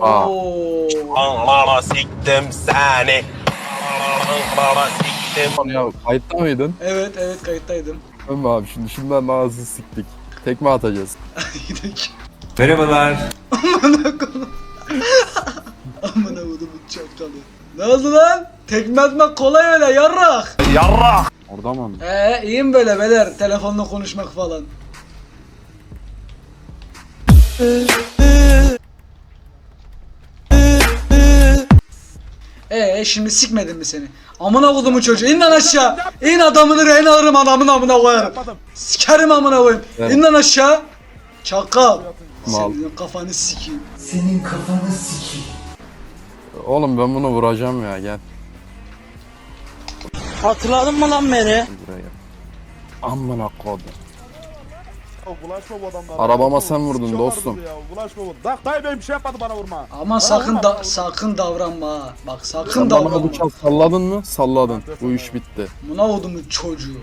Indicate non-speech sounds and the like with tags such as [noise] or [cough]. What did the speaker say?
Aa. Bana siktim seni. Bana siktim. Ya kayıtta mıydın? Evet evet kayıttaydım. Ömer abi şimdi şimdiden ağzı siktik. Tekme atacağız. [laughs] Gidelim. Merhabalar. Amına koyayım. Amına koydum bu çakalı. Ne oldu lan? Tekme atmak kolay öyle yarrak. Orada mı? Ee iyiyim böyle beyler telefonla konuşmak falan. Ee şimdi sikmedin mi seni? Amına kodumu çocuğu in lan aşağı. İn adamını rehin alırım adamın amına koyarım. Sikerim amına koyayım. Evet. İn lan aşağı. Çakal. Mal. Senin kafanı sikeyim. Oğlum ben bunu vuracağım ya gel. Hatırladın mı lan beni? Buraya. Amına kodum. Bulaşma bu adamlara. Arabama sen vurdun şey dostum. Ya. Bulaşma bu. Dak dayı benim bir şey yapmadı bana vurma. Ama sakın da sakın davranma ha. Bak sakın Sen bana davranma. bıçak salladın mı? Salladın. Bu iş bitti. Buna kodumun çocuğu.